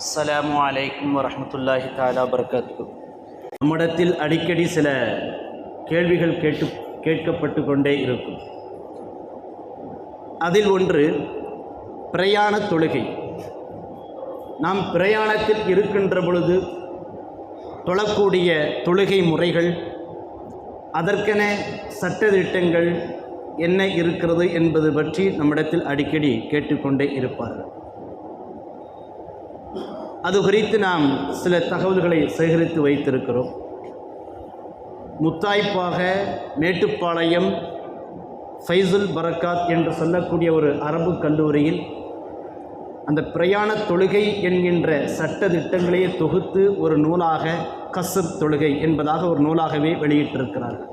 அஸ்லாம் அலைக்கும் வரமத்துல்லாஹி தாலா வபரகாத்து நம்மிடத்தில் அடிக்கடி சில கேள்விகள் கேட்டு கேட்கப்பட்டு கொண்டே இருக்கும். அதில் ஒன்று பிரயாண தொழுகை. நாம் பிரயாணத்தில் இருக்கின்ற பொழுது தொழக்கூடிய தொழுகை முறைகள் அதற்கென சட்டதிட்டங்கள் என்ன இருக்கிறது என்பது பற்றி நம்மிடத்தில் அடிக்கடி கேட்டுக்கொண்டே இருப்பார்கள். அது குறித்து நாம் சில தகவல்களை சேகரித்து வைத்திருக்கிறோம். முத்தாய்ப்பாக மேட்டுப்பாளையம் ஃபைசுல் பரக்காத் என்று சொல்லக்கூடிய ஒரு அரபு கல்லூரியில் அந்த பிரயாண தொழுகை என்கின்ற சட்ட திட்டங்களையே தொகுத்து ஒரு நூலாக கசர் தொழுகை என்பதாக ஒரு நூலாகவே வெளியிட்டிருக்கிறார்கள்.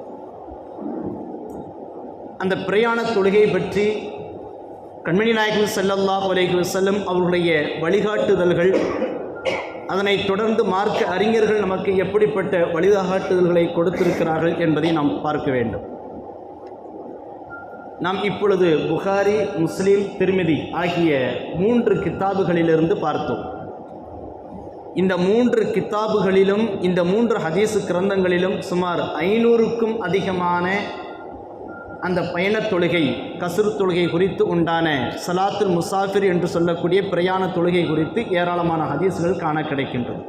அந்த பிரயாண தொழுகை பற்றி கண்மணி நாயகம் செல்லல்லா அலைஹி வஸல்லம் அவர்களுடைய வழிகாட்டுதல்கள் அதனைத் தொடர்ந்து மார்க்க அறிஞர்கள் நமக்கு எப்படிப்பட்ட வழிகாட்டுதல்களை கொடுத்திருக்கிறார்கள் என்பதை நாம் பார்க்க வேண்டும். நாம் இப்பொழுது புகாரி முஸ்லீம் திருமிதி ஆகிய மூன்று கித்தாபுகளிலிருந்து பார்த்தோம். இந்த மூன்று கித்தாபுகளிலும் இந்த மூன்று ஹதீஸு கிரந்தங்களிலும் சுமார் ஐநூறுக்கும் அதிகமான அந்த பயணத் தொழுகை கசுறு தொழுகை குறித்து உண்டான சலாத்துல் முசாஃபிர் என்று சொல்லக்கூடிய பிரயாண தொழுகை குறித்து ஏராளமான ஹதீஸ்கள் காண கிடைக்கின்றது.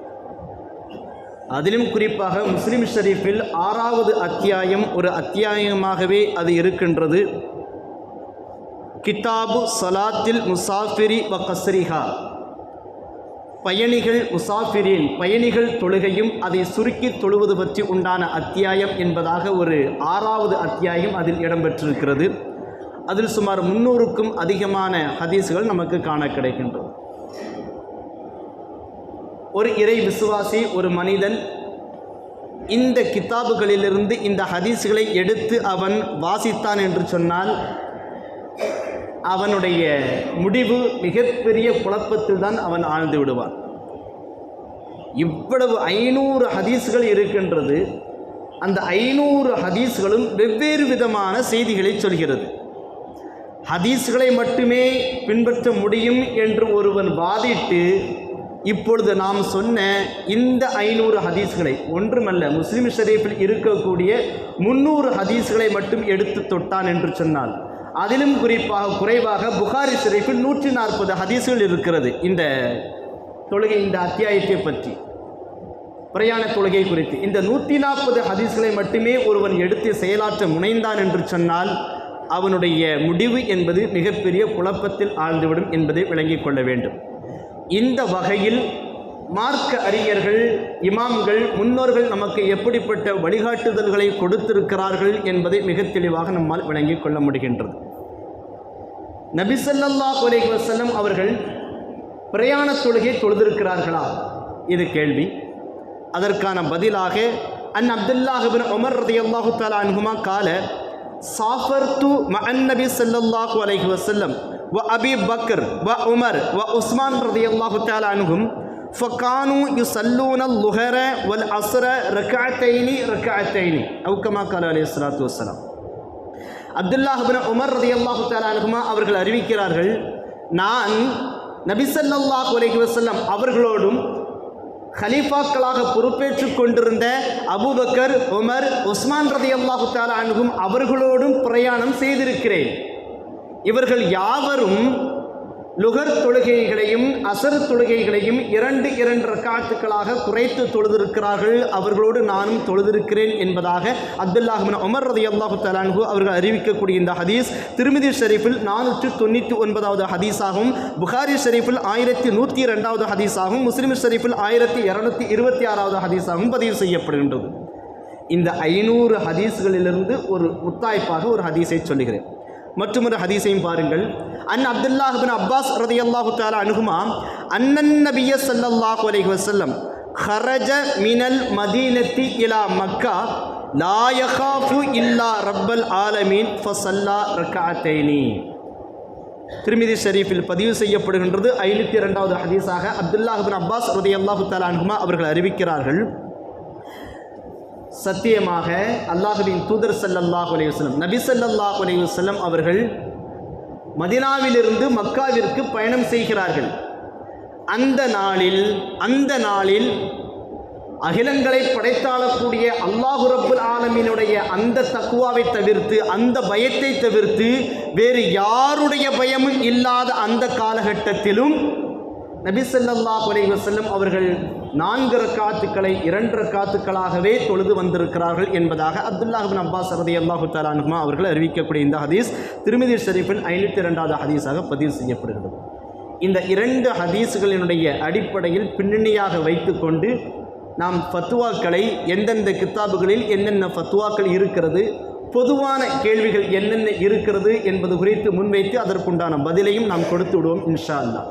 அதிலும் குறிப்பாக முஸ்லிம் ஷரீஃபில் ஆறாவது அத்தியாயம் ஒரு அத்தியாயமாகவே அது இருக்கின்றது. கிதாபு சலாத்தில் முசாஃபிரி வ கஸ்ரிஹா. பயணிகள் முசாஃபிரின் பயணிகள் தொழுகையும் அதை சுருக்கி தொழுவது பற்றி உண்டான அத்தியாயம் என்பதாக ஒரு ஆறாவது அத்தியாயம் அதில் இடம்பெற்றிருக்கிறது. அதில் சுமார் முன்னூறுக்கும் அதிகமான ஹதீஸ்கள் நமக்கு காண கிடைக்கின்றது ஒரு இறை விசுவாசி ஒரு மனிதன் இந்த கித்தாபுகளிலிருந்து இந்த ஹதீஸ்களை எடுத்து அவன் வாசித்தான் என்று சொன்னால் அவனுடைய முடிவு மிகப்பெரிய குழப்பத்தில் தான் அவன் ஆழ்ந்து விடுவான். இவ்வளவு ஐநூறு ஹதீஸ்கள் இருக்கின்றது. அந்த ஐநூறு ஹதீஸ்களும் வெவ்வேறு விதமான செய்திகளை சொல்கிறது. ஹதீஸ்களை மட்டுமே பின்பற்ற முடியும் என்று ஒருவன் வாதிட்டு இப்பொழுது நாம் சொன்ன இந்த ஐநூறு ஹதீஸ்களை ஒன்றுமல்ல முஸ்லீம் ஷரீஃபில் இருக்கக்கூடிய முன்னூறு ஹதீஸ்களை மட்டும் எடுத்து தொட்டான் என்று சொன்னால் அதிலும் குறிப்பாக குறைவாக புகாரி சிறைப்பில் நூற்றி நாற்பது ஹதீஸுகள் இருக்கிறது. இந்த தொழுகை இந்த அத்தியாயத்தை பற்றி. பிரயாண தொழுகை குறித்து. இந்த நூற்றி நாற்பது ஹதீஸ்களை மட்டுமே ஒருவன் எடுத்து செயலாற்ற முனைந்தான் என்று சொன்னால் அவனுடைய முடிவு என்பது மிகப்பெரிய குழப்பத்தில் ஆழ்ந்துவிடும் என்பதை விளங்கிக் கொள்ள வேண்டும். இந்த வகையில் மார்க்க அறிஞர்கள் இமாம்கள் முன்னோர்கள் நமக்கு எப்படிப்பட்ட வழிகாட்டுதல்களை கொடுத்திருக்கிறார்கள் என்பதை மிக தெளிவாக நம்மால் விளங்கிக் கொள்ள முடிகின்றது. நபிசல்லா குலேக் வசல்லம் அவர்கள் பிரயாண தொழுகை தொழுதிருக்கிறார்களா? இது கேள்வி. அதற்கான பதிலாக அன் அப்துல்லாஹிபின் உமர் ரதி அல்லாஹு தாலா அன்ஹுமா கால சாஃபர் து மன் நபி சல்லாஹூ அலைஹி வசல்லம் வ அபி பக்கர் வ உமர் வ உஸ்மான் ரதி அல்லாஹு தாலா அன்ஹும் ஃபகானு யு சல்லூன லுஹர வல் அசர ரக்காத்தைனி ரக்காத்தைனி அவுக்கமா கால அலி வசலாம் அப்துல்லாஹிபின் உமர் ரதி அல்லாஹு அன்ஹுமா அவர்கள் அறிவிக்கிறார்கள் நான் நபிசல்லாஹு அலைஹி வசல்லம் அவர்களோடும் ஹலீஃபாக்களாக பொறுப்பேற்றுக் கொண்டிருந்த அபூபக்கர் உமர் உஸ்மான் ரதி அல்லாஹு தாலா அணுகும் அவர்களோடும் பிரயாணம் செய்திருக்கிறேன். இவர்கள் யாவரும் லுகர் தொழுகைகளையும் அசர் தொழுகைகளையும் இரண்டு இரண்டு ரக்காத்துக்களாக குறைத்து தொழுதிருக்கிறார்கள். அவர்களோடு நானும் தொழுதிருக்கிறேன் என்பதாக அப்துல்லாஹின் உமர் ரதி அல்லாஹு தலான்ஹு அவர்கள் அறிவிக்கக்கூடிய இந்த ஹதீஸ். திருமதி ஷெரீஃபில் நானூற்று தொண்ணூற்றி ஒன்பதாவது ஹதீஸாகவும் புகாரி ஷெரீஃபில் ஆயிரத்தி நூற்றி ரெண்டாவது ஹதீஸாகவும் முஸ்லிம் ஷெரீஃபில் ஆயிரத்தி இரநூத்தி இருபத்தி ஆறாவது ஹதீஸாகவும் பதிவு செய்யப்படுகின்றது. இந்த ஐநூறு ஹதீஸ்களிலிருந்து ஒரு முத்தாய்ப்பாக ஒரு ஹதீஸை சொல்லுகிறேன். மற்றொரு ஹதீஸையும் பாருங்கள். அன் அப்துல்லாஹிபின் அப்பாஸ் ரதி அல்லாஹு தாலா அனுகுமா அன்னன் நபிய சல்லல்லாஹு அலைஹி வசல்லம் ஹரஜ மினல் மதீனத்தி இலா மக்கா லாயகாஃபு இல்லா ரப்பல் ஆலமீன் ஃபசல்லா ரக்காத்தேனி திருமிதி ஷரீஃபில் பதிவு செய்யப்படுகின்றது ஐநூற்றி இரண்டாவது ஹதீஸாக அப்துல்லாஹிபின் அப்பாஸ் ரதி அல்லாஹு தாலா அனுகுமா அவர்கள் அறிவிக்கிறார்கள். சத்தியமாக அல்லாஹுவின் தூதர் சல்லல்லாஹ் அலைஹி நபி சல்லல்லாஹ் அலைஹி அவர்கள் மதினாவிலிருந்து மக்காவிற்கு பயணம் செய்கிறார்கள். அந்த நாளில் அந்த நாளில் அகிலங்களை படைத்தாளக்கூடிய அல்லாஹு ரப்புல் ஆலமினுடைய அந்த தக்குவாவை தவிர்த்து அந்த பயத்தை தவிர்த்து வேறு யாருடைய பயமும் இல்லாத அந்த காலகட்டத்திலும் நபி சொல்லல்லா அலைஹி வஸல்லம் அவர்கள் நான்கு ரக்காத்துக்களை இரண்டு ரக்காத்துக்களாகவே தொழுது வந்திருக்கிறார்கள் என்பதாக அப்துல்லாஹ் அப்பாஸ் ரலியல்லாஹு அல்லாஹு தாலானுமா அவர்கள் அறிவிக்கக்கூடிய இந்த ஹதீஸ் திருமதி ஷரீஃபில் ஐநூற்றி இரண்டாவது ஹதீஸாக பதிவு செய்யப்படுகிறது. இந்த இரண்டு ஹதீஸுகளினுடைய அடிப்படையில் பின்னணியாக வைத்துக்கொண்டு நாம் ஃபத்துவாக்களை எந்தெந்த கித்தாபுகளில் என்னென்ன ஃபத்துவாக்கள் இருக்கிறது பொதுவான கேள்விகள் என்னென்ன இருக்கிறது என்பது குறித்து முன்வைத்து அதற்குண்டான பதிலையும் நாம் கொடுத்து விடுவோம் இன்ஷா அல்லா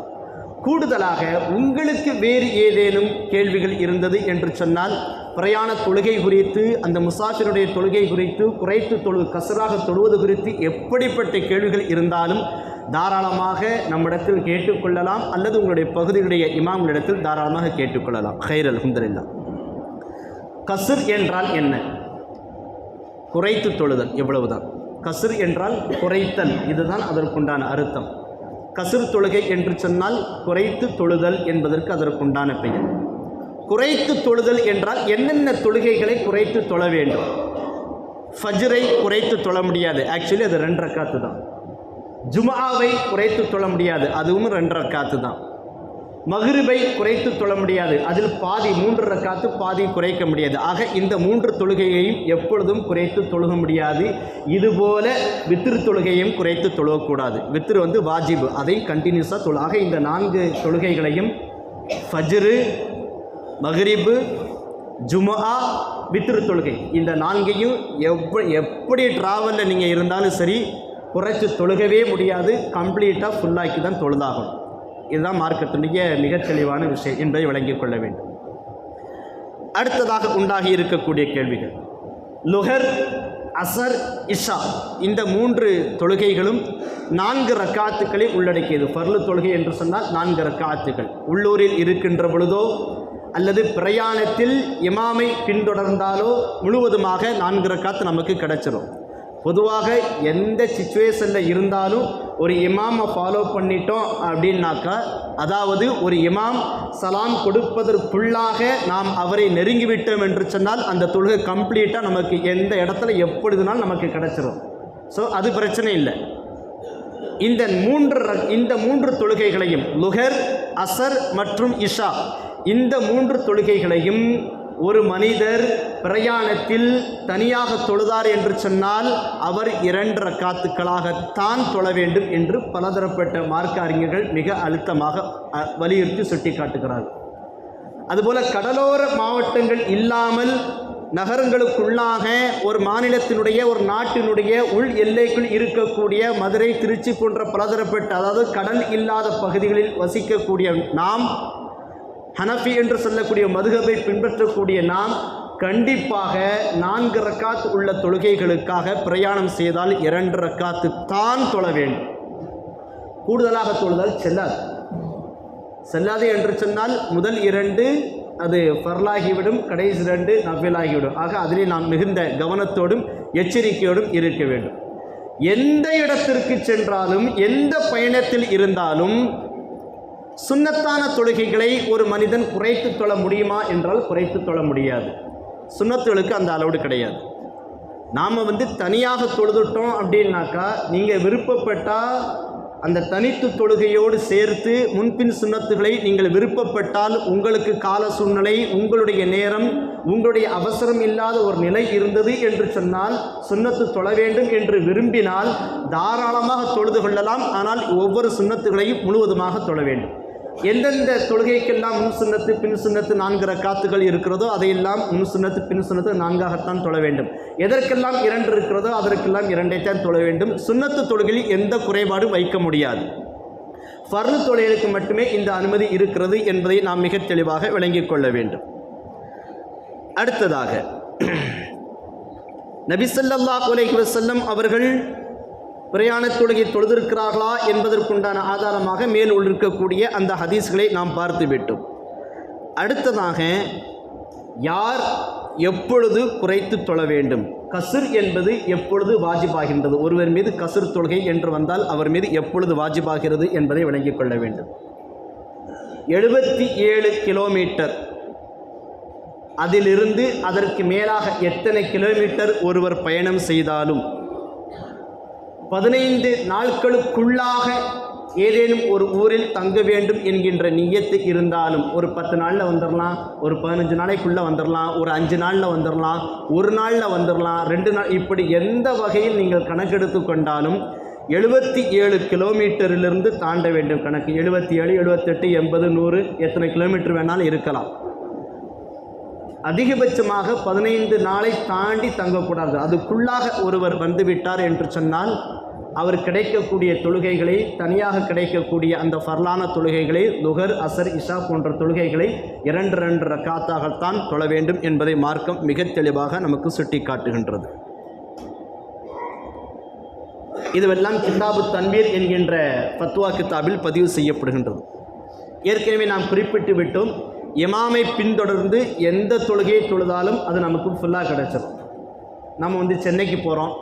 கூடுதலாக உங்களுக்கு வேறு ஏதேனும் கேள்விகள் இருந்தது என்று சொன்னால் பிரயாண தொழுகை குறித்து அந்த முசாஃபிருடைய தொழுகை குறித்து குறைத்து தொழு கசராக தொழுவது குறித்து எப்படிப்பட்ட கேள்விகள் இருந்தாலும் தாராளமாக நம்மிடத்தில் கேட்டுக்கொள்ளலாம் அல்லது உங்களுடைய பகுதியுடைய இமாம்களிடத்தில் தாராளமாக கேட்டுக்கொள்ளலாம். ஹைர் அல்ஹம்துலில்லா கசுர் என்றால் என்ன? குறைத்து தொழுதல் எவ்வளவுதான். கசுர் என்றால் குறைத்தல் இதுதான் அதற்குண்டான அர்த்தம். கசுர் தொழுகை என்று சொன்னால் குறைத்து தொழுதல் என்பதற்கு அதற்குண்டான பெயர். குறைத்து தொழுதல் என்றால் என்னென்ன தொழுகைகளை குறைத்து தொழ வேண்டும்? ஃபஜ்ரை குறைத்து தொழ முடியாது. ஆக்சுவலி அது ரெண்டரை காத்து தான். ஜுமாவை குறைத்து தொழ முடியாது. அதுவும் ரெண்டரை காத்து தான். மகிருபை குறைத்து தொழ முடியாது. அதில் பாதி மூன்று ரக்காத்து பாதி குறைக்க முடியாது. ஆக இந்த மூன்று தொழுகையையும் எப்பொழுதும் குறைத்து தொழுக முடியாது. இதுபோல வித்திரு தொழுகையும் குறைத்து தொழுகக்கூடாது வித்திரு வந்து வாஜிபு. அதை கண்டினியூஸாக தொழு. ஆக இந்த நான்கு தொழுகைகளையும் ஃபஜ்ரு மஹ்ரிபு ஜுமஹா வித்திரு தொழுகை. இந்த நான்கையும் எவ்வ எப்படி ட்ராவலில் நீங்கள் இருந்தாலும் சரி குறைச்சி தொழுகவே முடியாது. கம்ப்ளீட்டாக ஃபுல்லாக்கி தான் தொழுதாகணும். இதுதான் மார்க்கத்தினுடைய மிகத் தெளிவான விஷயம் என்பதை விளங்கிக் கொள்ள வேண்டும். அடுத்ததாக உண்டாகி இருக்கக்கூடிய கேள்விகள். லுஹர் அசர் இஷா இந்த மூன்று தொழுகைகளும் நான்கு ரக்காத்துக்களை உள்ளடக்கியது. பர்லு தொழுகை என்று சொன்னால் நான்கு ரக்காத்துக்கள். உள்ளூரில் இருக்கின்ற பொழுதோ அல்லது பிரயாணத்தில் இமாமை பின்தொடர்ந்தாலோ முழுவதுமாக நான்கு ரக்காத்து நமக்கு கிடைச்சிரும். பொதுவாக எந்த சுச்சுவேஷனில் இருந்தாலும் ஒரு இமாமை ஃபாலோ பண்ணிட்டோம் அப்படின்னாக்கா அதாவது ஒரு இமாம் சலாம் கொடுப்பதற்குள்ளாக நாம் அவரை நெருங்கிவிட்டோம் என்று சொன்னால் அந்த தொழுகை கம்ப்ளீட்டாக நமக்கு எந்த இடத்துல எப்பொழுதுனாலும் நமக்கு கிடைச்சிரும். ஸோ அது பிரச்சனை இல்லை. இந்த மூன்று இந்த மூன்று தொழுகைகளையும் லுஹர் அசர் மற்றும் இஷா இந்த மூன்று தொழுகைகளையும் ஒரு மனிதர் பிரயாணத்தில் தனியாக தொழுதார் என்று சொன்னால் அவர் இரண்டு ரக்காத்துக்களாகத்தான் தொழ வேண்டும் என்று பலதரப்பட்ட மார்க்க அறிஞர்கள் மிக அழுத்தமாக வலியுறுத்தி சுட்டிக்காட்டுகிறார்கள். அதுபோல கடலோர மாவட்டங்கள் இல்லாமல் நகரங்களுக்குள்ளாக ஒரு மாநிலத்தினுடைய ஒரு நாட்டினுடைய உள் எல்லைக்குள் இருக்கக்கூடிய மதுரை திருச்சி போன்ற பலதரப்பட்ட அதாவது கடல் இல்லாத பகுதிகளில் வசிக்கக்கூடிய நாம் ஹனஃபி என்று சொல்லக்கூடிய மதுகபை பின்பற்றக்கூடிய நாம் கண்டிப்பாக நான்கு ரக்காத் உள்ள தொழுகைகளுக்காக பிரயாணம் செய்தால் இரண்டு ரக்காத்து தான் தொழ வேண்டும். கூடுதலாக தொழுதால் செல்லாது. செல்லாது என்று சொன்னால் முதல் இரண்டு அது ஃபர்லாகிவிடும் கடைசி ரெண்டு நஃபிலாகிவிடும். ஆக அதிலே நாம் மிகுந்த கவனத்தோடும் எச்சரிக்கையோடும் இருக்க வேண்டும். எந்த இடத்திற்கு சென்றாலும் எந்த பயணத்தில் இருந்தாலும் சுன்னத்தான தொழுகைகளை ஒரு மனிதன் குறைத்து தொழ முடியுமா என்றால் குறைத்து தொழ முடியாது. சுன்னத்துகளுக்கு அந்த அளவுடு கிடையாது. நாம் வந்து தனியாக தொழுதுட்டோம் அப்படின்னாக்கா நீங்கள் விருப்பப்பட்டால் அந்த தனித்து தொழுகையோடு சேர்த்து முன்பின் சுண்ணத்துகளை நீங்கள் விருப்பப்பட்டால் உங்களுக்கு கால சூழ்நிலை உங்களுடைய நேரம் உங்களுடைய அவசரம் இல்லாத ஒரு நிலை இருந்தது என்று சொன்னால் சுன்னத்து தொழ வேண்டும் என்று விரும்பினால் தாராளமாக தொழுது கொள்ளலாம். ஆனால் ஒவ்வொரு சுண்ணத்துகளையும் முழுவதுமாக தொழ வேண்டும். எந்தெந்த தொழுகைக்கெல்லாம் முன் சுண்ணத்து பின் சுண்ணத்து நான்கு ரக்காத்துகள் இருக்கிறதோ அதையெல்லாம் முன் சுண்ணத்து பின் சுண்ணத்து நான்காகத்தான் தொழ வேண்டும். எதற்கெல்லாம் இரண்டு இருக்கிறதோ அதற்கெல்லாம் இரண்டைத்தான் தொழ வேண்டும். சுன்னத்து தொழுகையில் எந்த குறைபாடும் வைக்க முடியாது. ஃபர்னு தொழிலுக்கு மட்டுமே இந்த அனுமதி இருக்கிறது என்பதை நாம் மிக தெளிவாக விளங்கிக் கொள்ள வேண்டும். அடுத்ததாக நபிசல்லாஹ் உலகி வசல்லம் அவர்கள் பிரயாண தொழுகை தொழுதிருக்கிறார்களா என்பதற்குண்டான ஆதாரமாக மேல் இருக்கக்கூடிய அந்த ஹதீஸ்களை நாம் பார்த்து விட்டோம். அடுத்ததாக யார் எப்பொழுது குறைத்து தொழ வேண்டும்? கசுர் என்பது எப்பொழுது வாஜிபாகின்றது? ஒருவர் மீது கசுர் தொழுகை என்று வந்தால் அவர் மீது எப்பொழுது வாஜிபாகிறது என்பதை விளங்கிக் கொள்ள வேண்டும். எழுபத்தி ஏழு கிலோமீட்டர். அதிலிருந்து அதற்கு மேலாக எத்தனை கிலோமீட்டர் ஒருவர் பயணம் செய்தாலும்? பதினைந்து நாட்களுக்குள்ளாக ஏதேனும் ஒரு ஊரில் தங்க வேண்டும் என்கின்ற நியத்து இருந்தாலும் ஒரு பத்து நாளில் வந்துடலாம் ஒரு பதினஞ்சு நாளைக்குள்ளே வந்துடலாம் ஒரு அஞ்சு நாளில் வந்துடலாம் ஒரு நாளில் வந்துடலாம் ரெண்டு நாள் இப்படி எந்த வகையில் நீங்கள் கணக்கெடுத்து கொண்டாலும் எழுபத்தி ஏழு கிலோமீட்டரிலிருந்து தாண்ட வேண்டும் கணக்கு. எழுபத்தி ஏழு எழுபத்தெட்டு எண்பது நூறு எத்தனை கிலோமீட்டர் வேணாலும் இருக்கலாம். அதிகபட்சமாக பதினைந்து நாளை தாண்டி தங்கக்கூடாது. அதுக்குள்ளாக ஒருவர் வந்துவிட்டார் என்று சொன்னால் அவர் கிடைக்கக்கூடிய தொழுகைகளை தனியாக கிடைக்கக்கூடிய அந்த ஃபர்லான தொழுகைகளை லுகர் அசர் இஷா போன்ற தொழுகைகளை இரண்டு ரெண்டு ரக்காத்தாகத்தான் தொழ வேண்டும் என்பதை மார்க்கம் மிக தெளிவாக நமக்கு சுட்டி காட்டுகின்றது இதுவெல்லாம் கிதாபு தன்வீர் என்கின்ற பத்வா கிதாபில் பதிவு செய்யப்படுகின்றது. ஏற்கனவே நாம் குறிப்பிட்டு விட்டோம் இமாமை பின்தொடர்ந்து எந்த தொழுகையை தொழுதாலும் அது நமக்கு ஃபுல்லாக கிடச்சிடும் நம்ம வந்து சென்னைக்கு போகிறோம்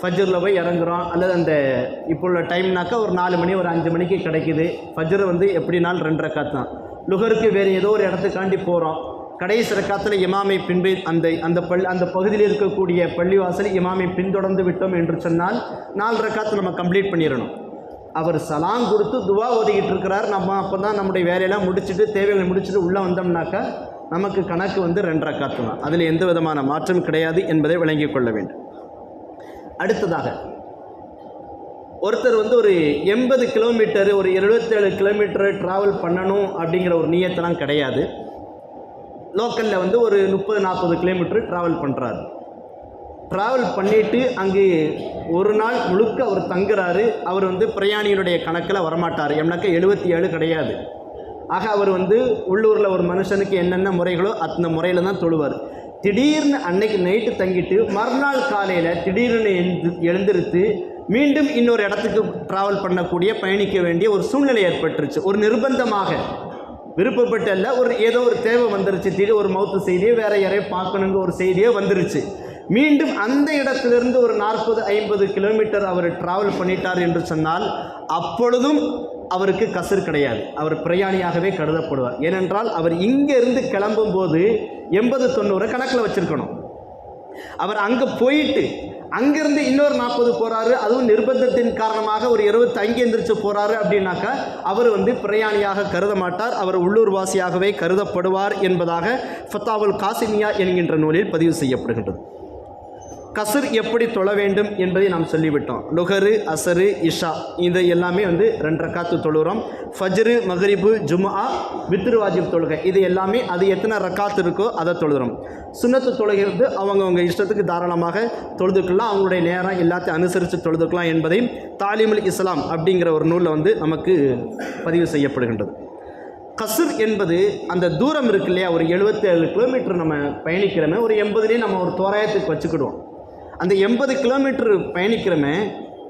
ஃபஜ்ரில் போய் இறங்குறோம். அல்லது அந்த இப்போ உள்ள டைம்னாக்கா ஒரு நாலு மணி ஒரு அஞ்சு மணிக்கு கிடைக்குது. ஃபஜ்ரு வந்து எப்படினாலும் ரெண்டு ரக்காத் தான். லுகருக்கு வேறு ஏதோ ஒரு இடத்துக்காண்டி போகிறோம் கடைசி ரக்காத்தில் இமாமை பின்பு அந்த அந்த பள்ளி அந்த பகுதியில் இருக்கக்கூடிய பள்ளிவாசல் இமாமை பின்தொடர்ந்து விட்டோம் என்று சொன்னால் நாலு ரக்காத்து நம்ம கம்ப்ளீட் பண்ணிடணும். அவர் சலாம் கொடுத்து துவா ஓதிக்கிட்டு இருக்கிறார். நம்ம அப்போ தான் நம்முடைய வேலையெல்லாம் முடிச்சுட்டு தேவைகளை முடிச்சுட்டு உள்ளே வந்தோம்னாக்கா நமக்கு கணக்கு வந்து ரெண்டரை காத்து தான். அதில் எந்த விதமான மாற்றம் கிடையாது என்பதை விளங்கிக் கொள்ள வேண்டும். அடுத்ததாக. ஒருத்தர் வந்து ஒரு எண்பது கிலோமீட்டர் ஒரு எழுபத்தேழு கிலோமீட்டர் ட்ராவல் பண்ணணும் அப்படிங்கிற ஒரு நீயத்தெல்லாம் கிடையாது. லோக்கலில் வந்து ஒரு முப்பது நாற்பது கிலோமீட்டர் ட்ராவல் பண்ணுறாரு ட்ராவல் பண்ணிவிட்டு அங்கே ஒரு நாள் முழுக்க அவர் தங்குறாரு. அவர் வந்து பிரயாணியினுடைய கணக்கில் வரமாட்டார். எம்னாக்கா எழுபத்தி ஏழு கிடையாது. ஆக அவர் வந்து உள்ளூரில் ஒரு மனுஷனுக்கு என்னென்ன முறைகளோ அந்த முறையில் தான் தொழுவார். திடீர்னு அன்னைக்கு நைட்டு தங்கிட்டு மறுநாள் காலையில் திடீர்னு எழுந்து எழுந்திருத்து மீண்டும் இன்னொரு இடத்துக்கு ட்ராவல் பண்ணக்கூடிய பயணிக்க வேண்டிய ஒரு சூழ்நிலை ஏற்பட்டுருச்சு. ஒரு நிர்பந்தமாக. விருப்பப்பட்டு அல்ல ஒரு ஏதோ ஒரு தேவை வந்துருச்சு. திடீர் ஒரு மவுத்து செய்தியோ வேற யாரையோ பார்க்கணுங்க ஒரு செய்தியோ வந்துருச்சு. மீண்டும் அந்த இடத்திலிருந்து ஒரு நாற்பது ஐம்பது கிலோமீட்டர் அவர் ட்ராவல் பண்ணிட்டார் என்று சொன்னால் அப்பொழுதும் அவருக்கு கசர் கிடையாது. அவர் பிரயாணியாகவே கருதப்படுவார். ஏனென்றால் அவர் இங்கேருந்து கிளம்பும் போது எண்பது தொண்ணூறை கணக்கில் வச்சுருக்கணும். அவர் அங்கே போயிட்டு அங்கேருந்து இன்னொரு நாற்பது போகிறாரு அதுவும் நிர்பந்தத்தின் காரணமாக ஒரு இருபத்தி அங்கே எந்திரிச்சு போகிறாரு அப்படின்னாக்கா அவர் வந்து பிரயாணியாக கருத மாட்டார். அவர் உள்ளூர்வாசியாகவே கருதப்படுவார் என்பதாக ஃபத்தாவுல் காசிமியா என்கின்ற நூலில் பதிவு செய்யப்படுகின்றது. கசர் எப்படி தொழ வேண்டும் என்பதை நாம் சொல்லிவிட்டோம். லுகரு அசரு இஷா இது எல்லாமே வந்து ரெண்டு காத்து தொழுகிறோம் ஃபஜ்ரு மஹரிபு ஜும்ஆ வித்ரு வாஜிப் தொழுகை. இது எல்லாமே அது எத்தனை ரக்காத்து இருக்கோ அதை தொழுகிறோம் சுன்னத்து தொழுகை வந்து அவங்கவுங்க இஷ்டத்துக்கு தாராளமாக தொழுதுக்கலாம். அவங்களுடைய நேரம் எல்லாத்தையும் அனுசரித்து தொழுதுக்கலாம் என்பதை தாலிமுல் இஸ்லாம் அப்படிங்கிற ஒரு நூலில் வந்து நமக்கு பதிவு செய்யப்படுகின்றது. கசுர் என்பது அந்த தூரம் இருக்கு இல்லையா? ஒரு 77 கிலோமீட்டர் நம்ம பயணிக்கிறோமே ஒரு எண்பதுலேயே நம்ம ஒரு தோராயத்துக்கு வச்சுக்கிடுவோம். அந்த எண்பது கிலோமீட்டர் பயணிக்கிறோமே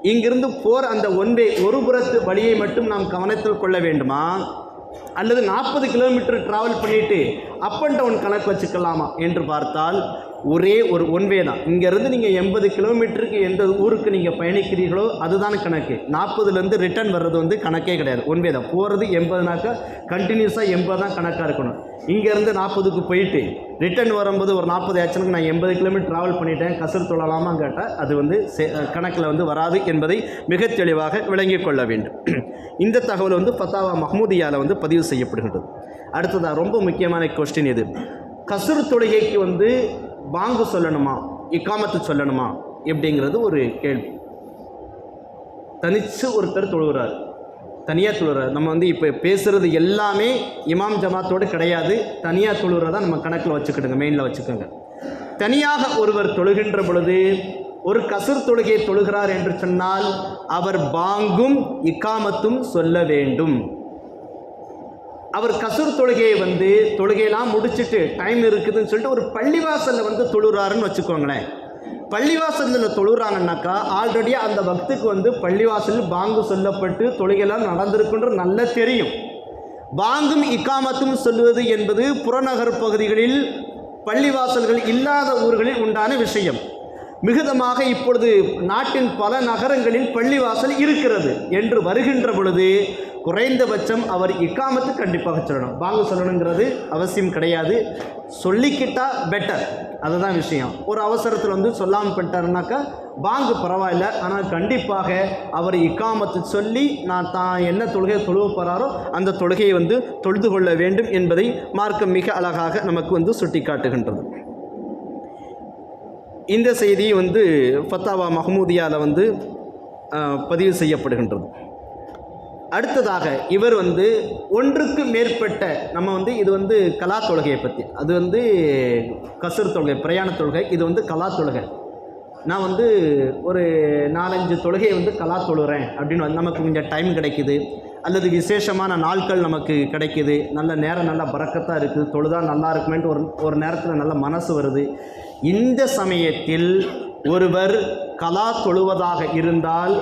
இங்கிருந்து போர் அந்த ஒன்வே ஒரு புறத்து வழியை மட்டும் நாம் கவனத்தில் கொள்ள வேண்டுமா? அல்லது நாற்பது கிலோமீட்டர் டிராவல் பண்ணிட்டு அப் அண்ட் டவுன் கணக்கு வச்சுக்கலாமா? என்று பார்த்தால் ஒரே ஒரு ஒன்வே தான். இங்கேருந்து நீங்கள் எண்பது கிலோமீட்டருக்கு எந்த ஊருக்கு நீங்கள் பயணிக்கிறீர்களோ அதுதான் கணக்கு. நாற்பதுலேருந்து ரிட்டர்ன் வர்றது வந்து கணக்கே கிடையாது. ஒன்வே தான். போகிறது எண்பதுனாக்கா கண்டினியூஸாக எண்பது தான் கணக்காக இருக்கணும். இங்கேருந்து நாற்பதுக்கு போயிட்டு ரிட்டர்ன் வரும்போது ஒரு நாற்பது ஆச்சனுக்கு நான் எண்பது கிலோமீட்டர் ட்ராவல் பண்ணிட்டேன். கசர் தொழலாமா கேட்டால் அது வந்து சே- கணக்கில் வந்து வராது என்பதை மிக தெளிவாக விளங்கிக் கொள்ள வேண்டும். இந்த தகவல் வந்து பத்தாவா மஹமூதியால் வந்து பதிவு செய்யப்படுகின்றது. அடுத்ததாக ரொம்ப முக்கியமான கொஸ்டின் இது. கசுர் தொழுகைக்கு வந்து பாங்கு சொல்லணுமா? இக்காமத்து சொல்லணுமா? எப்படிங்கிறது ஒரு கேள்வி. தனிச்சு ஒருத்தர் தொழுகிறார். தனியாக தொழுகிறார். நம்ம வந்து இப்போ பேசுகிறது எல்லாமே இமாம் ஜமாத்தோடு கிடையாது. தனியாக தொழுகிறதா நம்ம கணக்கில் வச்சுக்கிடுங்க மெயினில் வச்சுக்கோங்க. தனியாக ஒருவர் தொழுகின்ற பொழுது ஒரு கசுர் தொழுகையை தொழுகிறார் என்று சொன்னால் அவர் பாங்கும் இக்காமத்தும் சொல்ல வேண்டும். அவர் கசூர் தொழுகையை வந்து தொழுகையெல்லாம் முடிச்சிட்டு டைம் இருக்குதுன்னு சொல்லிட்டு ஒரு பள்ளிவாசலில் வந்து தொழுறாருன்னு வச்சுக்கோங்களேன். பள்ளிவாசலில் தொழுறாங்கன்னாக்கா ஆல்ரெடி அந்த பக்துக்கு வந்து பள்ளிவாசலில் பாங்கு சொல்லப்பட்டு தொழுகையெல்லாம் நடந்திருக்குன்ற நல்லா தெரியும். பாங்கும் இக்காமத்தும் சொல்லுவது என்பது புறநகர் பகுதிகளில் பள்ளிவாசல்கள் இல்லாத ஊர்களில் உண்டான விஷயம். மிகுதமாக இப்பொழுது நாட்டின் பல நகரங்களில் பள்ளிவாசல் இருக்கிறது என்று வருகின்ற பொழுது குறைந்தபட்சம் அவர் இக்காமத்து கண்டிப்பாக சொல்லணும். பாங்கு சொல்லணுங்கிறது அவசியம் கிடையாது. சொல்லிக்கிட்டால் பெட்டர் அதுதான் விஷயம். ஒரு அவசரத்தில் வந்து சொல்லாமல் பண்ணிட்டாருனாக்கா பாங்கு பரவாயில்ல. ஆனால் கண்டிப்பாக அவர் இக்காமத்து சொல்லி நான் தான் என்ன தொழுகை தொழுவ போகிறாரோ அந்த தொழுகையை வந்து தொழுது கொள்ள வேண்டும் என்பதை மார்க்கம் மிக அழகாக நமக்கு வந்து சுட்டி காட்டுகின்றது இந்த செய்தி வந்து ஃபத்தாவா மஹமூதியாவில் வந்து பதிவு செய்யப்படுகின்றது. அடுத்ததாக இவர் வந்து ஒன்றுக்கு மேற்பட்ட நம்ம வந்து இது வந்து கலா தொழுகையை பற்றி அது வந்து கசர் தொழுகை பிரயாண தொழுகை இது வந்து கலா தொழுகை. நான் வந்து ஒரு நாலஞ்சு தொழுகையை வந்து கலா தொழுகிறேன் அப்படின்னு வந்து நமக்கு கொஞ்சம் டைம் கிடைக்குது. அல்லது விசேஷமான நாட்கள் நமக்கு கிடைக்குது. நல்ல நேரம் நல்லா பறக்கத்தாக இருக்குது. தொழுதா நல்லா இருக்குமேன்ட்டு ஒரு ஒரு நேரத்தில் நல்ல மனசு வருது. இந்த சமயத்தில் ஒருவர் கலா தொழுவதாக இருந்தால்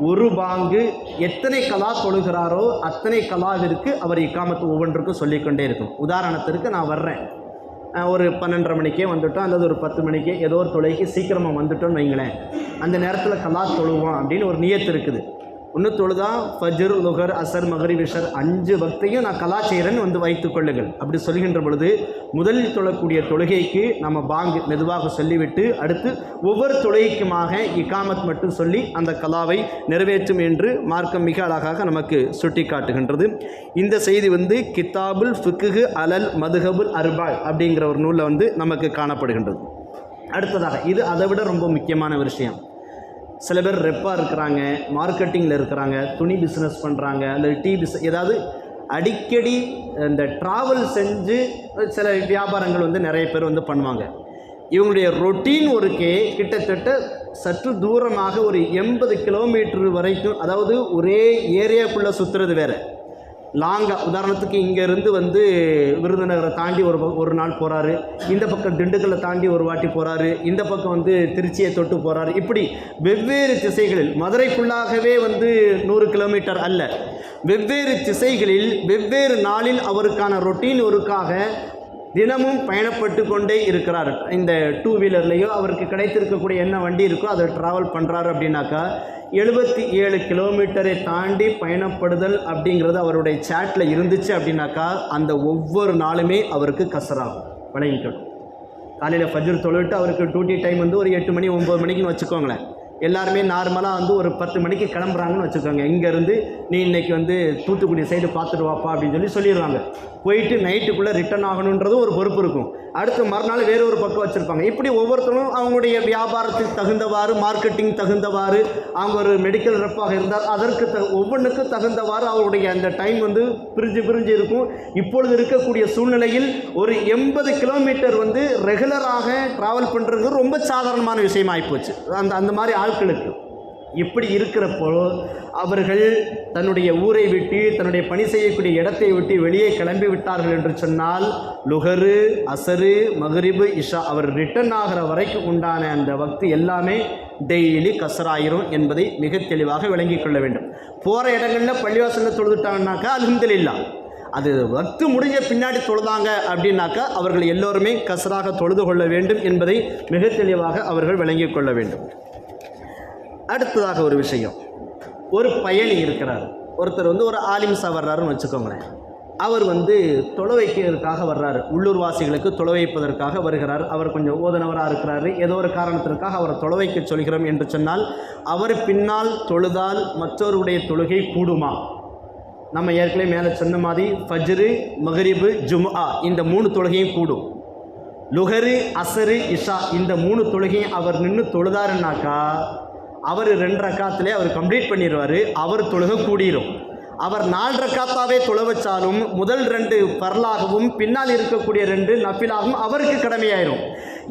ஒரு பாங்கு எத்தனை கலா தொழுகிறாரோ அத்தனை கலாவிற்கு அவர் இக்காமத்து ஒவ்வொன்றுக்கும் சொல்லிக்கொண்டே இருக்கும். உதாரணத்திற்கு நான் வர்றேன். ஒரு பன்னெண்டரை மணிக்கே வந்துட்டோம் அல்லது ஒரு பத்து மணிக்கே ஏதோ ஒரு தொலைக்கு சீக்கிரமாக வந்துட்டோம்னு வைங்களேன். அந்த நேரத்தில் கலா தொழுவோம் அப்படின்னு ஒரு நியத்து இருக்குது. ஒன்று தொழுதா ஃபஜர் லுகர் அசர் மகரி விஷர் அஞ்சு பக்தையும் நான் கலா செய்கிறேன்னு வந்து வைத்துக் கொள்ளுங்கள். அப்படி சொல்கின்ற பொழுது முதலில் தொழக்கூடிய தொழுகைக்கு நம்ம பாங்கு மெதுவாக சொல்லிவிட்டு அடுத்து ஒவ்வொரு தொழுகைக்குமாக இகாமத் மட்டும் சொல்லி அந்த கலாவை நிறைவேற்றும் என்று மார்க்கம் மிக அழகாக நமக்கு சுட்டி காட்டுகின்றது இந்த செய்தி வந்து கித்தாபுல் ஃபிக்குகு அலல் மதுஹபுல் அர்பாய் அப்படிங்கிற ஒரு நூலில் வந்து நமக்கு காணப்படுகின்றது. அடுத்ததாக இது அதை விட ரொம்ப முக்கியமான ஒரு விஷயம். சில பேர் ரெப்பாக இருக்கிறாங்க மார்க்கெட்டிங்கில் இருக்கிறாங்க துணி பிஸ்னஸ் பண்ணுறாங்க அல்லது டீ பிஸ் ஏதாவது அடிக்கடி இந்த ட்ராவல் செஞ்சு சில வியாபாரங்கள் வந்து நிறைய பேர் வந்து பண்ணுவாங்க. இவங்களுடைய ரொட்டீன் ஒர்க்கே கிட்டத்தட்ட சற்று தூரமாக ஒரு எண்பது கிலோமீட்டர் வரைக்கும் அதாவது ஒரே ஏரியாக்குள்ளே சுற்றுறது வேறு. லாங்காக உதாரணத்துக்கு இங்கேருந்து வந்து விருதுநகரை தாண்டி ஒரு ஒரு நாள் போகிறாரு இந்த பக்கம் திண்டுக்கல்லை தாண்டி ஒரு வாட்டி போகிறாரு இந்த பக்கம் வந்து திருச்சியை தொட்டு போகிறாரு இப்படி வெவ்வேறு திசைகளில் மதுரைக்குள்ளாகவே வந்து நூறு கிலோமீட்டர் அல்ல. வெவ்வேறு திசைகளில் வெவ்வேறு நாளில் அவருக்கான ரொட்டீன் ஒருக்காக தினமும் பயணப்பட்டு கொண்டே இருக்கிறார். இந்த டூ வீலர்லேயோ அவருக்கு கிடைத்திருக்கக்கூடிய என்ன வண்டி இருக்கோ அதை ட்ராவல் பண்ணுறாரு அப்படின்னாக்கா எழுபத்தி ஏழு கிலோமீட்டரை தாண்டி பயணப்படுதல் அப்படிங்கிறது அவருடைய சேட்டில் இருந்துச்சு அப்படின்னாக்கா அந்த ஒவ்வொரு நாளுமே அவருக்கு கசராகும். வழங்கிக்கணும் காலையில் ஃபஜ்ர் தொழுவிட்டு அவருக்கு டியூட்டி டைம் வந்து ஒரு எட்டு மணி ஒம்பது மணிக்குன்னு வச்சுக்கோங்களேன். எல்லாருமே நார்மலாக வந்து ஒரு பத்து மணிக்கு கிளம்புறாங்கன்னு வச்சுக்கோங்க. இங்கேருந்து நீ இன்னைக்கு வந்து தூத்துக்குடி சைடு பார்த்துட்டு வாப்பா அப்படின்னு சொல்லி சொல்லிடுவாங்க. போயிட்டு நைட்டுக்குள்ளே ரிட்டர்ன் ஆகணுன்றதும் ஒரு பொறுப்பு இருக்கும். அடுத்து மறுநாள் வேறு ஒரு பக்கம் வச்சுருப்பாங்க. இப்படி ஒவ்வொருத்தரும் அவங்களுடைய வியாபாரத்துக்கு தகுந்தவாறு மார்க்கெட்டிங் தகுந்தவாறு அவங்க ஒரு மெடிக்கல் ரெப்பாக இருந்தால் அதற்கு த ஒவ்வொன்றுக்கும் தகுந்தவாறு அவருடைய அந்த டைம் வந்து பிரிஞ்சு பிரிஞ்சு இருக்கும். இப்பொழுது இருக்கக்கூடிய சூழ்நிலையில் ஒரு எண்பது கிலோமீட்டர் வந்து ரெகுலராக ட்ராவல் பண்ணுறது ரொம்ப சாதாரணமான விஷயம் ஆகிப்போச்சு அந்த அந்த மாதிரி நாட்களுக்கு இப்படி இருக்கிறப்போ அவர்கள் தன்னுடைய ஊரை விட்டு தன்னுடைய பணி செய்யக்கூடிய இடத்தை விட்டு வெளியே கிளம்பி விட்டார்கள் என்று சொன்னால் லுகரு அசரு மகரிபு இஷா அவர் ரிட்டர்ன் ஆகிற வரைக்கும் உண்டான அந்த வக்து எல்லாமே டெய்லி கசராயிரும் என்பதை மிக தெளிவாக விளங்கிக் கொள்ள வேண்டும். போகிற இடங்களில் பள்ளிவாசலில் தொழுதுட்டாங்கனாக்கா அல்ஹம்துலில்லாஹ் அது வக்து முடிஞ்ச பின்னாடி தொழுதாங்க அப்படின்னாக்கா அவர்கள் எல்லோருமே கசராக தொழுது கொள்ள வேண்டும் என்பதை மிக தெளிவாக அவர்கள் விளங்கிக் கொள்ள வேண்டும். அடுத்ததாக ஒரு விஷயம். ஒரு பயணி இருக்கிறார். ஒருத்தர் வந்து ஒரு ஆலிம்சா வர்றாருன்னு வச்சுக்கோங்களேன். அவர் வந்து தொலைவைக்கிறதுக்காக வர்றாரு. உள்ளூர் வாசிகளுக்கு தொலைவைப்பதற்காக வருகிறார். அவர் கொஞ்சம் ஓதனவராக இருக்கிறாரு. ஏதோ ஒரு காரணத்திற்காக அவரை தொலைவைக்க சொல்கிறோம் என்று சொன்னால் அவர் பின்னால் தொழுதால் மற்றவருடைய தொழுகை கூடுமா? நம்ம ஏற்கனவே மேலே சொன்ன மாதிரி ஃபஜ்ரு மஹரிபு ஜும்ஆ இந்த மூணு தொழுகையும் கூடும். லுகரு அசரு இஷா இந்த மூணு தொழுகையும் அவர் நின்று தொழுதாருன்னாக்கா அவர் ரெண்டு ரக்காத்துலேயே அவர் கம்ப்ளீட் பண்ணிடுவார். அவர் தொழுக கூடிரும். அவர் நாலு ரக்காத்தாவே தொழ வச்சாலும் முதல் ரெண்டு பரலாகவும் பின்னால் இருக்கக்கூடிய ரெண்டு நப்பிலாகவும் அவருக்கு கடமையாயிரும்.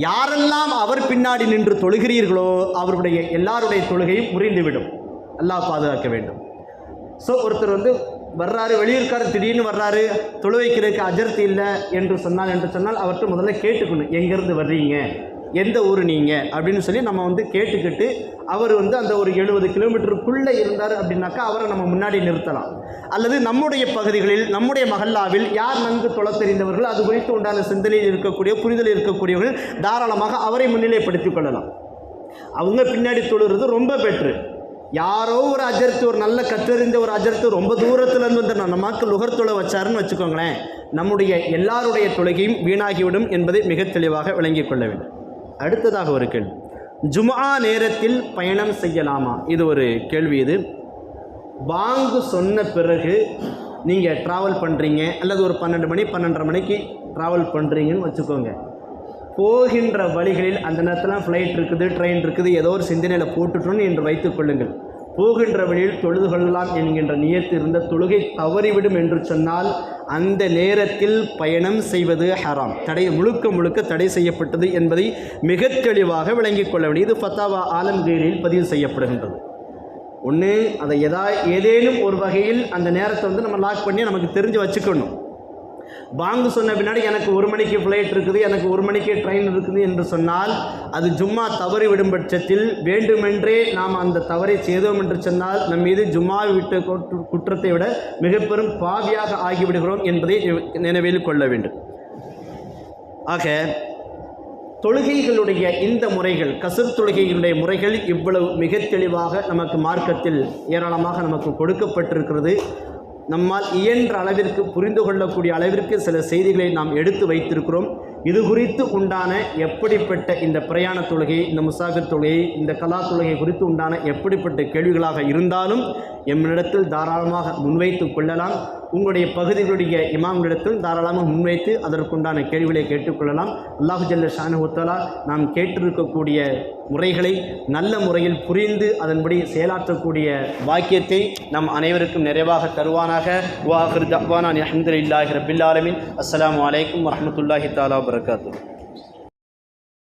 யாரெல்லாம் அவர் பின்னாடி நின்று தொழுகிறீர்களோ அவருடைய எல்லாருடைய தொழுகையும் முறிந்துவிடும். அல்லாஹ் பாதுகாக்க வேண்டும். ஸோ ஒருத்தர் வந்து வர்றாரு வெளியூர்காரர் திடீர்னு வர்றாரு தொழு வைக்கிறதுக்கு அஜர்த்தி இல்லை என்று சொன்னால் என்று சொன்னால் அவர்கிட்ட முதல்ல கேட்டுக்கணும் எங்கேருந்து வர்றீங்க? எந்த ஊர் நீங்கள் அப்படின்னு சொல்லி நம்ம வந்து கேட்டுக்கிட்டு அவர் வந்து அந்த ஒரு எழுபது கிலோமீட்டருக்குள்ளே இருந்தார் அப்படின்னாக்கா அவரை நம்ம முன்னாடி நிறுத்தலாம். அல்லது நம்முடைய பகுதிகளில் நம்முடைய மகல்லாவில் யார் நன்கு தொலை தெரிந்தவர்கள் அது குறித்து உண்டான சிந்தனையில் இருக்கக்கூடிய புரிதல் இருக்கக்கூடியவர்கள் தாராளமாக அவரை முன்னிலைப்படுத்திக் கொள்ளலாம். அவங்க பின்னாடி தொழுறது ரொம்ப பெட்ரு. யாரோ ஒரு அஜர்த்து ஒரு நல்ல கற்றறிந்த ஒரு அஜர்த்து ரொம்ப தூரத்துலேருந்து வந்து நம்ம மக்கள் நுகர் தொலை வச்சாருன்னு வச்சுக்கோங்களேன் நம்முடைய எல்லாருடைய தொழுகையும் வீணாகிவிடும் என்பதை மிக தெளிவாக விளங்கிக் கொள்ள வேண்டும். அடுத்ததாக ஒரு கேள்வி. ஜுமா நேரத்தில் பயணம் செய்யலாமா? இது ஒரு கேள்வி இது. பாங்கு சொன்ன பிறகு நீங்கள் ட்ராவல் பண்ணுறீங்க அல்லது ஒரு பன்னெண்டு மணி பன்னெண்டரை மணிக்கு ட்ராவல் பண்ணுறீங்கன்னு வச்சுக்கோங்க. போகின்ற வழிகளில் அந்த நேரத்தில் ஃப்ளைட் இருக்குது ட்ரெயின் இருக்குது ஏதோ ஒரு சிந்தனையில் போட்டுட்டோன்னு என்று வைத்துக் கொள்ளுங்கள். போகின்ற வழியில் தொழுது கொள்ளலாம் என்கின்ற நியத்து இருந்த தொழுகை தவறிவிடும் என்று சொன்னால் அந்த நேரத்தில் பயணம் செய்வது ஹராம். தடை முழுக்க முழுக்க தடை செய்யப்பட்டது என்பதை மிக தெளிவாக விளங்கிக் கொள்ள வேண்டியது ஃபத்தாவா ஆலம்கீரில் பதிவு செய்யப்படுகின்றது. ஒன்று அதை எதா ஏதேனும் ஒரு வகையில் அந்த நேரத்தை வந்து நம்ம லாக் பண்ணி நமக்கு தெரிஞ்சு வச்சுக்கணும். பாங்கு சொன்ன பின்னாடி எனக்கு ஒரு மணிக்கு ஃப்ளைட் இருக்குது எனக்கு ஒரு மணிக்கு ட்ரெயின் இருக்குது என்று சொன்னால் அது ஜும்மா தவறி விடும் பட்சத்தில் வேண்டுமென்றே நாம் அந்த தவறை செய்தோம் என்று சொன்னால் நம் மீது ஜும்மா விட்டு குற்றத்தை விட மிக பெரும் பாவியாக ஆகிவிடுகிறோம் என்பதை நினைவில் கொள்ள வேண்டும். ஆக தொழுகைகளுடைய இந்த முறைகள் கசர் தொழுகைகளுடைய முறைகள் இவ்வளவு மிக தெளிவாக நமக்கு மார்க்கத்தில் ஏராளமாக நமக்கு கொடுக்கப்பட்டிருக்கிறது. நம்மால் இயன்ற அளவிற்கு புரிந்து கொள்ளக்கூடிய அளவிற்கு சில செய்திகளை நாம் எடுத்து வைத்திருக்கிறோம். இது குறித்து உண்டான எப்படிப்பட்ட இந்த பிரயாண தொழுகை இந்த முசாஃபிர் தொழுகை இந்த கலா தொழுகை குறித்து உண்டான எப்படிப்பட்ட கேள்விகளாக இருந்தாலும் எம்மிடத்தில் தாராளமாக முன்வைத்து கொள்ளலாம். உங்களுடைய பகுதிகளுடைய இமாம்களிடத்தில் தாராளமாக முன்வைத்து அதற்குண்டான கேள்விகளை கேட்டுக்கொள்ளலாம். அல்லாஹு ஜல்ல ஷானுத்தலா நாம் கேட்டிருக்கக்கூடிய முறைகளை நல்ல முறையில் புரிந்து அதன்படி செயலாற்றக்கூடிய வாக்கியத்தை நம் அனைவருக்கும் நிறைவாக தருவானாக. வாஹிர் தவானான் அஹமதுல்லாஹி ரபில் ஆலமின். அஸ்லாம் அலைக்கும் வரமத்துல்லாஹி தாலா வரகாத்து